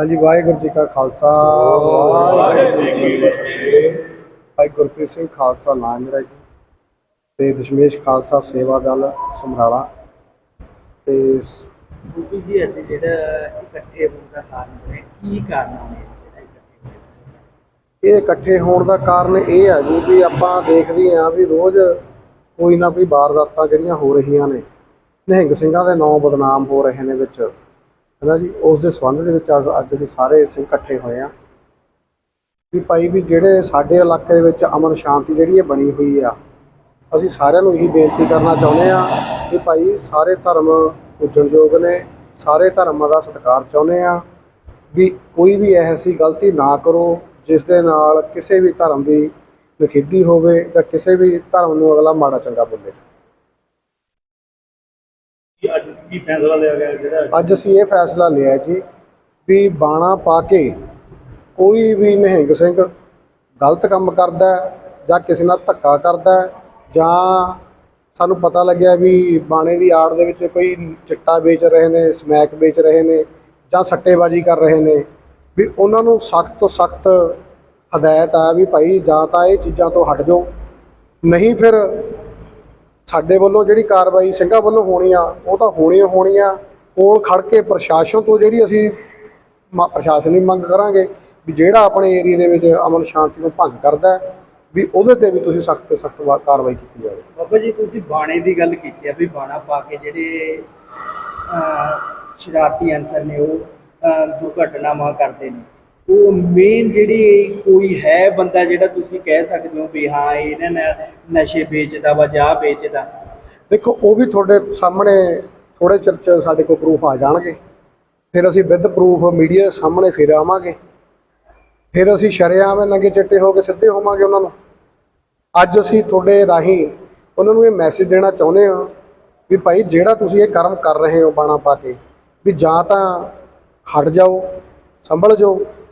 ਹਾਂਜੀ ਵਾਹਿਗੁਰੂ ਜੀ ਕਾ ਖਾਲਸਾ ਵਾਹਿਗੁਰੂ ਜੀ ਕੀ ਫਤਿਹ। ਭਾਈ ਗੁਰਪ੍ਰੀਤ ਸਿੰਘ ਖਾਲਸਾ ਨਾਮ ਮੇਰਾ ਜੀ ਤੇ ਦਸ਼ਮੇਸ਼ ਖਾਲਸਾ ਸੇਵਾ ਦਲ ਸਮਰਾਲਾ। ਤੇ ਸ- ਗੋਪੀ ਜੀ ਅੱਜ ਜਿਹੜਾ ਇਕੱਠੇ ਹੋਣ ਦਾ ਕਾਰਨ ਬਣਿਆ ਕੀ ਕਾਰਨ ਨੇ ਜਿਹੜਾ ਇਕੱਠੇ ਹੋਏ ਇਹ ਇਕੱਠੇ ਹੋਣ ਦਾ ਕਾਰਨ ਇਹ ਆ ਜੀ ਵੀ ਆਪਾਂ ਦੇਖਦੇ ਆ ਵੀ ਰੋਜ਼ ਕੋਈ ਨਾ ਕੋਈ ਵਾਰਦਾਤਾਂ ਜਿਹੜੀਆਂ ਹੋ ਰਹੀਆਂ ਨੇ। ਨਿਹੰਗ ਸਿੰਘਾਂ ਦੇ ਨਾਂ ਬਦਨਾਮ ਹੋ ਰਹੇ ਨੇ ਵਿੱਚ। ਹੈ ਨਾ ਜੀ, ਉਸ ਦੇ ਸੰਬੰਧ ਦੇ ਵਿੱਚ ਅੱਜ ਅੱਜ ਅਸੀਂ ਸਾਰੇ ਸਿੰਘ ਇਕੱਠੇ ਹੋਏ ਆ ਵੀ ਭਾਈ ਵੀ ਜਿਹੜੇ ਸਾਡੇ ਇਲਾਕੇ ਦੇ ਵਿੱਚ ਅਮਨ ਸ਼ਾਂਤੀ ਜਿਹੜੀ ਇਹ ਬਣੀ ਹੋਈ ਆ, ਅਸੀਂ ਸਾਰਿਆਂ ਨੂੰ ਇਹੀ ਬੇਨਤੀ ਕਰਨਾ ਚਾਹੁੰਦੇ ਆ ਕਿ ਭਾਈ ਸਾਰੇ ਧਰਮ ਪੂਜਣਯੋਗ ਨੇ, ਸਾਰੇ ਧਰਮਾਂ ਦਾ ਸਤਿਕਾਰ ਚਾਹੁੰਦੇ ਆ ਵੀ ਕੋਈ ਵੀ ਐਸੀ ਗਲਤੀ ਨਾ ਕਰੋ, ਜਿਸ ਦੇ ਨਾਲ ਕਿਸੇ ਵੀ ਧਰਮ ਦੀ ਨਖੇਦੀ ਹੋਵੇ ਜਾਂ ਕਿਸੇ ਵੀ ਧਰਮ ਨੂੰ ਅਗਲਾ ਮਾੜਾ ਚੰਗਾ ਬੋਲੇ। ਕੀ ਫੈਸਲਾ ਲਿਆ ਗਿਆ ਜਿਹੜਾ ਅੱਜ ਅਸੀਂ ਇਹ ਫੈਸਲਾ ਲਿਆ ਜੀ ਵੀ ਬਾਣਾ ਪਾ ਕੇ ਕੋਈ ਵੀ ਨਿਹੰਗ ਸਿੰਘ ਗਲਤ ਕੰਮ ਕਰਦਾ ਜਾਂ ਕਿਸੇ ਨਾਲ ਧੱਕਾ ਕਰਦਾ ਜਾਂ ਸਾਨੂੰ ਪਤਾ ਲੱਗਿਆ ਵੀ ਬਾਣੇ ਦੀ ਆੜ ਦੇ ਵਿੱਚ ਕੋਈ ਚਿੱਟਾ ਵੇਚ ਰਹੇ ਨੇ, ਸਮੈਕ ਵੇਚ ਰਹੇ ਨੇ ਜਾਂ ਸੱਟੇਬਾਜ਼ੀ ਕਰ ਰਹੇ ਨੇ, ਵੀ ਉਹਨਾਂ ਨੂੰ ਸਖਤ ਤੋਂ ਸਖਤ ਹਦਾਇਤ ਆ ਵੀ ਭਾਈ ਜਾਂ ਤਾਂ ਇਹ ਚੀਜ਼ਾਂ ਤੋਂ ਹਟ ਜਾਓ। ਨਹੀਂ ਫਿਰ ਸਾਡੇ ਵੱਲੋਂ ਜਿਹੜੀ ਕਾਰਵਾਈ ਸਿੰਘਾਂ ਵੱਲੋਂ ਹੋਣੀ ਆ, ਉਹ ਤਾਂ ਹੋਣੀ ਹੋਣੀ ਆ ਕੋਲ ਖੜ ਕੇ ਪ੍ਰਸ਼ਾਸਨ ਤੋਂ ਜਿਹੜੀ ਅਸੀਂ ਮ- ਪ੍ਰਸ਼ਾਸਨ ਦੀ ਮੰਗ ਕਰਾਂਗੇ ਵੀ ਜਿਹੜਾ ਆਪਣੇ ਏਰੀਆ ਦੇ ਵਿੱਚ ਅਮਨ ਸ਼ਾਂਤੀ ਨੂੰ ਭੰਗ ਕਰਦਾ ਵੀ ਉਹਦੇ ਤੇ ਵੀ ਤੁਸੀਂ ਸਖਤ ਤੋਂ ਸਖਤ ਕਾਰਵਾਈ ਕੀਤੀ ਜਾਵੇ। ਬਾਬਾ ਜੀ, ਤੁਸੀਂ ਬਾਣੇ ਦੀ ਗੱਲ ਕੀਤੀ ਆ ਵੀ ਬਾਣਾ ਪਾ ਕੇ ਜਿਹੜੇ ਸ਼ਰਾਰਤੀ ਅਨਸਰ ਨੇ ਉਹ ਦੁਰਘਟਨਾਵਾਂ ਕਰਦੇ ਨੇ। ਉਹ ਮੇਨ ਜਿਹੜੀ ਕੋਈ ਹੈ ਬੰਦਾ ਜਿਹੜਾ ਤੁਸੀਂ ਕਹਿ ਸਕਦੇ ਹੋ ਵੀ ਹਾਂ, ਇਹਨਾਂ ਨੇ, ਨਸ਼ੇ ਵੇਚਦਾ ਵਾ ਜਾਂ ਵੇਚਦਾ। ਦੇਖੋ, ਉਹ ਵੀ ਤੁਹਾਡੇ ਸਾਹਮਣੇ ਥੋੜੇ ਚਿਰ ਚ ਸਾਡੇ ਕੋਲ ਪ੍ਰੂਫ ਆ ਜਾਣਗੇ। ਫਿਰ ਅਸੀਂ ਵਿਦ ਪ੍ਰੂਫ ਮੀਡੀਆ ਦੇ ਸਾਹਮਣੇ ਫਿਰ ਆਵਾਂਗੇ। ਫਿਰ ਅਸੀਂ ਸ਼ਰੇਆਮ ਨੰਗੇ ਚਿੱਟੇ ਹੋ ਕੇ ਸਿੱਧੇ ਹੋਵਾਂਗੇ ਉਹਨਾਂ ਨੂੰ। ਅੱਜ ਅਸੀਂ ਤੁਹਾਡੇ ਰਾਹੀਂ ਉਹਨਾਂ ਨੂੰ ਇਹ ਮੈਸੇਜ ਦੇਣਾ ਚਾਹੁੰਦੇ ਹਾਂ ਵੀ ਭਾਈ, ਜਿਹੜਾ ਤੁਸੀਂ ਇਹ ਕਰਮ ਕਰ ਰਹੇ ਹੋ ਬਾਣਾ ਪਾ ਕੇ, ਵੀ ਜਾਂ ਤਾਂ ਹਟ ਜਾਓ, ਸੰਭਲ ਜਾਓ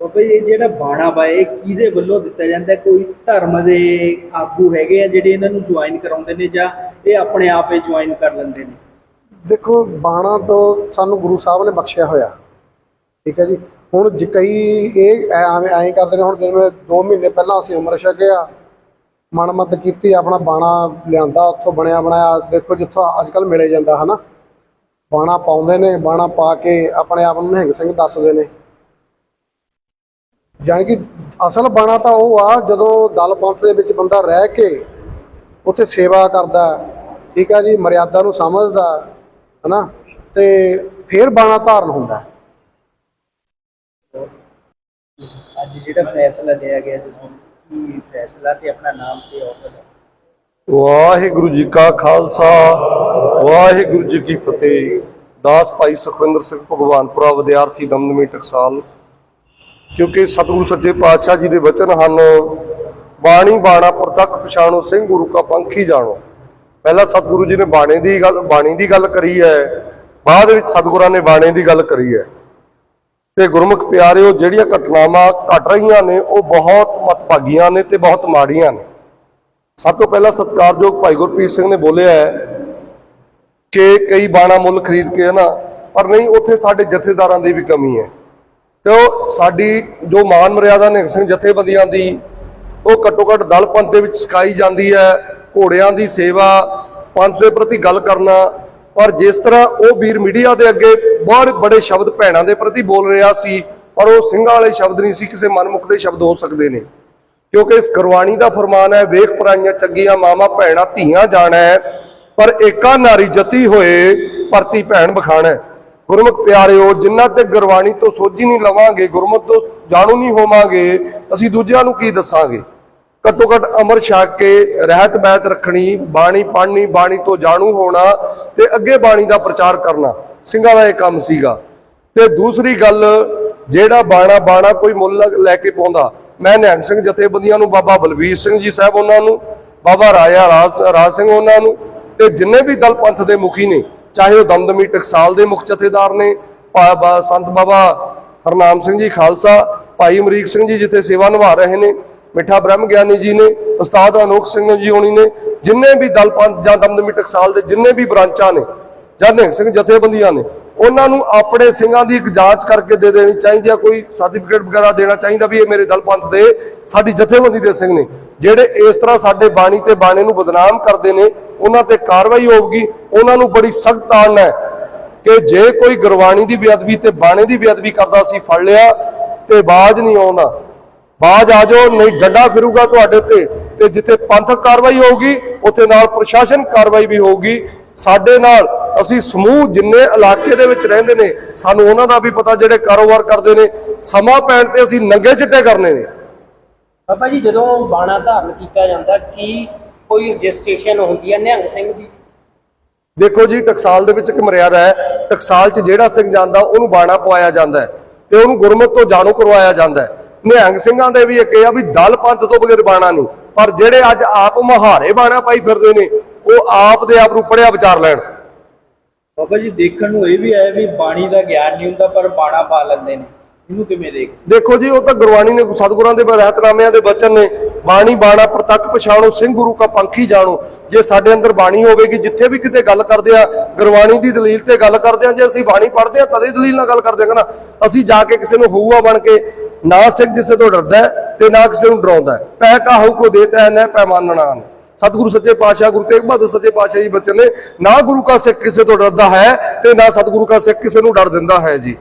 ਬਾਬਾ ਜੀ, ਇਹ ਜਿਹੜਾ ਬਾਣਾ ਵਾ, ਇਹ ਕਿਹਦੇ ਵੱਲੋਂ ਦਿੱਤਾ ਜਾਂਦਾ? ਹੈ? ਕੋਈ ਧਰਮ ਦੇ ਆਗੂ ਹੈਗੇ ਆ ਜਿਹੜੇ ਇਹਨਾਂ ਨੂੰ ਜੁਆਇਨ ਕਰਾਉਂਦੇ ਨੇ ਜਾਂ ਇਹ ਆਪਣੇ ਆਪ ਹੀ ਜੁਆਇਨ ਕਰ ਲੈਂਦੇ ਨੇ? ਦੇਖੋ, ਬਾਣਾ ਤੋਂ ਸਾਨੂੰ ਗੁਰੂ ਸਾਹਿਬ ਨੇ ਬਖਸ਼ਿਆ ਹੋਇਆ। ਠੀਕ ਹੈ ਜੀ? ਹੁਣ ਜੇ ਕਈ ਇਹ ਐਵੇਂ, ਐਂ ਕਰਦੇ ਨੇ, ਹੁਣ ਜਿਵੇਂ 2 ਮਹੀਨੇ ਪਹਿਲਾਂ ਅਸੀਂ ਅੰਮ੍ਰਿਤ ਛਕਿਆ, ਮਨਮਤ ਕੀਤੀ, ਆਪਣਾ ਬਾਣਾ ਲਿਆਂਦਾ, ਉੱਥੋਂ ਬਣਿਆ, ਬਣਾਇਆ। ਦੇਖੋ, ਜਿੱਥੋਂ ਅੱਜ ਕੱਲ ਮਿਲੇ ਜਾਂਦਾ, ਹਨਾ? ਬਾਣਾ ਪਾਉਂਦੇ ਨੇ, ਬਾਣਾ ਪਾ ਕੇ ਆਪਣੇ ਆਪ ਨੂੰ ਨਿਹੰਗ ਸਿੰਘ ਦੱਸਦੇ ਨੇ। ਜਾਣੀ ਕਿ ਅਸਲ ਬਾਣਾ ਤਾਂ ਉਹ ਆ ਜਦੋਂ ਦਲ ਪੰਥ ਦੇ ਵਿੱਚ ਬੰਦਾ ਰਹਿ ਕੇ ਉੱਥੇ ਸੇਵਾ ਕਰਦਾ ਠੀਕ ਆ ਜੀ ਮਰਿਆਦਾ ਨੂੰ ਸਮਝਦਾ ਹਨਾ? ਤੇ ਫਿਰ ਬਾਣਾ ਧਾਰਨ ਹੁੰਦਾ। ਹੈ। ਅੱਜ ਜਿਹੜਾ ਫੈਸਲਾ ਲਿਆ ਗਿਆ ਤੁਸੀਂ ਕੀ ਫੈਸਲਾ ਤੇ ਆਪਣਾ ਨਾਮ ਤੇ ਅਹੁਦਾ ਵਾਹਿਗੁਰੂ ਜੀ ਕਾ ਖਾਲਸਾ ਵਾਹਿਗੁਰੂ ਜੀ ਕੀ ਫਤਿਹ। ਦਾਸ ਭਾਈ ਸੁਖਵਿੰਦਰ ਸਿੰਘ ਭਗਵਾਨਪੁਰਾ ਵਿਦਿਆਰਥੀ ਦਮਦਮੀ ਟਕਸਾਲ। ਕਿਉਂਕਿ ਸਤਿਗੁਰੂ ਸੱਚੇ ਪਾਤਸ਼ਾਹ ਜੀ ਦੇ ਵਚਨ ਹਨ, ਬਾਣੀ ਬਾਣਾ ਪ੍ਰਤੱਖ ਪਛਾਣੋ, ਸਿੰਘ ਗੁਰੂ ਕਾ ਪੰਖੀ ਜਾਣੋ। ਪਹਿਲਾਂ ਸਤਿਗੁਰੂ ਜੀ ਨੇ ਬਾਣੇ ਦੀ ਗੱਲ ਬਾਣੀ ਦੀ ਗੱਲ ਕਰੀ ਹੈ, ਬਾਅਦ ਵਿੱਚ ਸਤਿਗੁਰਾਂ ਨੇ ਬਾਣੇ ਦੀ ਗੱਲ ਕਰੀ ਹੈ। ਤੇ ਗੁਰਮੁਖ ਪਿਆਰਿਓ, ਜਿਹੜੀਆਂ ਘਟਨਾਵਾਂ ਘਟ ਰਹੀਆਂ ਨੇ, ਉਹ ਬਹੁਤ ਮਤਭਾਗੀਆਂ ਨੇ ਤੇ ਬਹੁਤ ਮਾੜੀਆਂ ਨੇ। ਸਭ ਤੋਂ ਪਹਿਲਾਂ ਸਤਿਕਾਰਯੋਗ ਭਾਈ ਗੁਰਪ੍ਰੀਤ ਸਿੰਘ ਨੇ ਬੋਲਿਆ ਹੈ ਕਿ ਕਈ ਬਾਣਾ ਮੁੱਲ ਖਰੀਦ ਕੇ ਨਾ ਪਰ ਨਹੀਂ, ਉੱਥੇ ਸਾਡੇ ਜਥੇਦਾਰਾਂ ਦੀ ਵੀ ਕਮੀ ਹੈ। ਤੇ ਉਹ ਸਾਡੀ ਜੋ ਮਾਨ ਮਰਿਆਦਾ ਨਿਹੰਗ ਸਿੰਘ ਜਥੇਬੰਦੀਆਂ ਦੀ, ਉਹ ਘੱਟੋ ਘੱਟ ਦਲ ਪੰਥ ਦੇ ਵਿੱਚ ਸਿਖਾਈ ਜਾਂਦੀ ਹੈ, ਘੋੜਿਆਂ ਦੀ ਸੇਵਾ, ਪੰਥ ਦੇ ਪ੍ਰਤੀ ਗੱਲ ਕਰਨਾ। ਪਰ ਜਿਸ ਤਰ੍ਹਾਂ ਉਹ ਵੀਰ ਮੀਡੀਆ ਦੇ ਅੱਗੇ ਬਹੁਤ ਬੜੇ ਸ਼ਬਦ ਭੈਣਾਂ ਦੇ ਪ੍ਰਤੀ ਬੋਲ ਰਿਹਾ ਸੀ, ਪਰ ਉਹ ਸਿੰਘਾਂ ਵਾਲੇ ਸ਼ਬਦ ਨਹੀਂ ਸੀ, ਕਿਸੇ ਮਨਮੁਖ ਦੇ ਸ਼ਬਦ ਹੋ ਸਕਦੇ ਨੇ। ਕਿਉਂਕਿ ਇਸ ਗੁਰਬਾਣੀ ਦਾ ਫਰਮਾਨ ਹੈ, ਵੇਖ ਪਰਾਈਆਂ ਚੱਗੀਆਂ ਮਾਮਾ ਭੈਣਾਂ ਧੀਆਂ ਜਾਣਾ ਹੈ ਪਰ ਏਕਾ ਨਾਰੀ ਜਤੀ ਹੋਏ ਪਰਤੀ ਭੈਣ ਬਖਾਣਾ। ਗੁਰਮੁਖ ਪਿਆਰਿਓ, ਜਿੰਨਾ ਤੇ ਗੁਰਬਾਣੀ ਤੋਂ ਸੋਝੀ ਨਹੀਂ ਲਵਾਂਗੇ, ਗੁਰਮੁਖ ਤੋਂ ਜਾਣੂ ਨਹੀਂ ਹੋਵਾਂਗੇ, ਅਸੀਂ ਦੂਜਿਆਂ ਨੂੰ ਕੀ ਦੱਸਾਂਗੇ? ਘੱਟੋ ਘੱਟ ਅਮਰ ਛਕ ਕੇ ਰਹਿਤ ਬੈਤ ਰੱਖਣੀ, ਬਾਣੀ ਪੜ੍ਹਨੀ, ਬਾਣੀ ਤੋਂ ਜਾਣੂ ਹੋਣਾ ਤੇ ਅੱਗੇ ਬਾਣੀ ਦਾ ਪ੍ਰਚਾਰ ਕਰਨਾ, ਸਿੰਘਾਂ ਦਾ ਇਹ ਕੰਮ ਸੀਗਾ। ਤੇ ਦੂਸਰੀ ਗੱਲ, ਜਿਹੜਾ ਬਾਣਾ ਬਾਣਾ ਕੋਈ ਮੁੱਲ ਲੈ ਕੇ ਪਾਉਂਦਾ, ਮੈਂ ਨਿਹੰਗ ਸਿੰਘ ਜਥੇਬੰਦੀਆਂ ਨੂੰ, ਬਾਬਾ ਬਲਵੀਰ ਸਿੰਘ ਜੀ ਸਾਹਿਬ ਉਹਨਾਂ ਨੂੰ, ਬਾਬਾ ਰਾਜਾ ਰਾਜ ਰਾਜ ਸਿੰਘ ਉਹਨਾਂ ਨੂੰ, ਤੇ ਜਿੰਨੇ ਵੀ ਦਲ ਪੰਥ ਦੇ ਮੁਖੀ ਨੇ ਚਾਹੇ ਉਹ ਦਮਦਮੀ ਟਕਸਾਲ ਦੇ ਮੁੱਖ ਜਥੇਦਾਰ ਨੇ ਭਾ- ਸੰਤ ਬਾਬਾ ਹਰਨਾਮ ਸਿੰਘ ਜੀ ਖਾਲਸਾ, ਭਾਈ ਅਮਰੀਕ ਸਿੰਘ ਜੀ ਜਿੱਥੇ ਸੇਵਾ ਨਿਭਾ ਰਹੇ ਨੇ, ਮਿੱਠਾ ਬ੍ਰਹਮ ਗਿਆਨੀ ਜੀ ਨੇ, ਉਸਤਾਦ ਅਨੋਖ ਸਿੰਘ ਜੀ ਹੋਣੀ ਨੇ, ਜਿੰਨੇ ਵੀ ਦਲ ਪੰਥ ਜਾਂ ਦਮਦਮੀ ਟਕਸਾਲ ਦੇ ਜਿੰਨੇ ਵੀ ਬ੍ਰਾਂਚਾਂ ਨੇ, ਜਾਂ ਨਿਹੰਗ ਸਿੰਘ ਜਥੇਬੰਦੀਆਂ ਨੇ, ਉਹਨਾਂ ਨੂੰ ਆਪਣੇ ਸਿੰਘਾਂ ਦੀ ਇੱਕ ਜਾਂਚ ਕਰਕੇ ਦੇ ਦੇਣੀ ਚਾਹੀਦੀ ਆ, ਕੋਈ ਸਰਟੀਫਿਕੇਟ ਵਗੈਰਾ ਦੇਣਾ ਚਾਹੀਦਾ ਵੀ ਇਹ ਮੇਰੇ ਦਲ ਪੰਥ ਦੇ, ਸਾਡੀ ਜਥੇਬੰਦੀ ਦੇ ਸਿੰਘ ਨੇ, ਜਿਹੜੇ ਇਸ ਤਰ੍ਹਾਂ ਸਾਡੇ ਬਾਣੀ ਤੇ ਬਾਣੇ ਨੂੰ ਬਦਨਾਮ ਕਰਦੇ ਨੇ ਉਹਨਾਂ ਤੇ ਕਾਰਵਾਈ ਹੋਊਗੀ, ਉਹਨਾਂ ਨੂੰ ਬੜੀ ਸਖਤ ਤਾੜਨਾ ਹੈ ਕਿ ਜੇ ਕੋਈ ਗੁਰਬਾਣੀ ਦੀ ਬੇਅਦਬੀ ਤੇ ਬਾਣੇ ਦੀ ਬੇਅਦਬੀ ਕਰਦਾ ਸੀ, ਫੜ ਲਿਆ ਤੇ ਬਾਜ ਨਹੀਂ ਆਉਣਾ। ਬਾਜ ਆ ਜਾਓ, ਨਹੀਂ ਡੰਡਾ ਫਿਰੂਗਾ ਤੁਹਾਡੇ ਤੇ ਤੇ ਜਿੱਥੇ ਪੰਥਕ ਕਾਰਵਾਈ ਹੋਊਗੀ, ਉੱਥੇ ਨਾਲ ਪ੍ਰਸ਼ਾਸਨ ਕਾਰਵਾਈ ਵੀ ਹੋਊਗੀ। ਸਾਡੇ ਨਾਲ ਅਸੀਂ ਸਮੂਹ ਜਿੰਨੇ ਇਲਾਕੇ ਦੇ ਵਿੱਚ ਰਹਿੰਦੇ ਨੇ, ਸਾਨੂੰ ਉਹਨਾਂ ਦਾ ਵੀ ਪਤਾ ਜਿਹੜੇ ਕਾਰੋਬਾਰ ਕਰਦੇ ਨੇ, ਸਮਾਂ ਪੈਣ ਤੇ ਅਸੀਂ ਨੰਗੇ ਚਿੱਟੇ ਕਰਨੇ ਨੇ। ਬਾਬਾ ਜੀ, ਜਦੋਂ ਬਾਣਾ ਧਾਰਨ ਕੀਤਾ ਜਾਂਦਾ, ਕੀ ਕੋਈ ਰਜਿਸਟ੍ਰੇਸ਼ਨ ਹੁੰਦੀ ਹੈ ਨਿਹੰਗ ਸਿੰਘ ਦੀ? ਦੇਖੋ ਜੀ ਟਕਸਾਲ ਦੇ ਵਿੱਚ ਇੱਕ ਮਰਿਆਦਾ ਹੈ। ਟਕਸਾਲ 'ਚ ਜਿਹੜਾ ਸਿੰਘ ਜਾਂਦਾ ਉਹਨੂੰ ਬਾਣਾ ਪਵਾਇਆ ਜਾਂਦਾ ਹੈ ਤੇ ਉਹਨੂੰ ਗੁਰਮਤ ਤੋਂ ਜਾਣੂ ਕਰਵਾਇਆ ਜਾਂਦਾ ਹੈ। ਨਿਹੰਗ ਸਿੰਘਾਂ ਦੇ ਵੀ ਇੱਕ ਇਹ ਆ ਵੀ ਦਲ ਪੰਥ ਤੋਂ ਬਗੈਰ ਬਾਣਾ ਨਹੀਂ ਪਰ ਜਿਹੜੇ ਅੱਜ ਆਪ ਮਹਾਰੇ ਬਾਣਾ ਪਾਈ ਫਿਰਦੇ ਨੇ ਉਹ ਆਪ ਦੇ ਆਪ ਨੂੰ ਪੜਿਆ ਵਿਚਾਰ ਲੈਣ। ਬਾਬਾ ਜੀ ਦੇਖਣ ਨੂੰ ਇਹ ਵੀ ਆਇਆ ਵੀ ਬਾਣੀ ਦਾ ਗਿਆਨ ਨਹੀਂ ਹੁੰਦਾ ਪਰ ਬਾਣਾ ਪਾ ਲੈਂਦੇ ਨੇ। ਇਹਨੂੰ ਕਿਵੇਂ ਦੇਖ ਦੇਖੋ ਜੀ ਉਹ ਤਾਂ ਗੁਰਬਾਣੀ ਨੇ ਸਤਿਗੁਰਾਂ ਦੇ ਰਹਿਤਨਾਮਿਆਂ ਦੇ ਬਚਨ ਨੇ। ਬਾਣੀ ਬਾਣਾ ਪ੍ਰਤੱਖ ਪਛਾਣੋ, ਸਿੰਘ ਗੁਰੂ ਕਾ ਪੰਖੀ ਜਾਣੋ। ਜੇ ਸਾਡੇ ਅੰਦਰ ਬਾਣੀ ਹੋਵੇਗੀ, ਜਿੱਥੇ ਵੀ ਕਿਤੇ ਗੱਲ ਕਰਦੇ ਆ, ਗੁਰਬਾਣੀ ਦੀ ਦਲੀਲ ਤੇ ਗੱਲ ਕਰਦੇ ਆ, ਜੇ ਅਸੀਂ ਬਾਣੀ ਪੜ੍ਹਦੇ ਆ, ਤਦੇ ਦਲੀਲ ਨਾਲ ਗੱਲ ਕਰਦੇ ਆ ਨਾ ਅਸੀਂ ਜਾ ਕੇ ਕਿਸੇ ਨੂੰ ਹੋਊਆ ਬਣ ਕੇ ਨਾ ਸਿੰਘ ਕਿਸੇ ਤੋਂ ਡਰਦਾ ਤੇ ਨਾ ਕਿਸੇ ਨੂੰ ਡਰਾਉਂਦਾ ਹੈ। ਪੈ ਕਾਹੂ ਕੋ ਦੇਤਾ ਹੈ, ਨਾ ਪੈਮਾਨਣਾ ਸਤਿਗੁਰੂ ਸੱਚੇ ਪਾਤਸ਼ਾਹ, ਗੁਰੂ ਤੇਗ ਬਹਾਦਰ ਸੱਚੇ ਪਾਤਸ਼ਾਹ ਜੀ ਬੱਚੇ ਨੇ ਨਾ ਗੁਰੂ ਕਾ ਸਿੱਖ ਕਿਸੇ ਤੋਂ ਡਰਦਾ ਹੈ ਤੇ ਨਾ ਸਤਿਗੁਰੂ ਕਾ ਸਿੱਖ ਕਿਸੇ ਨੂੰ ਡਰ ਦਿੰਦਾ ਹੈ ਜੀ।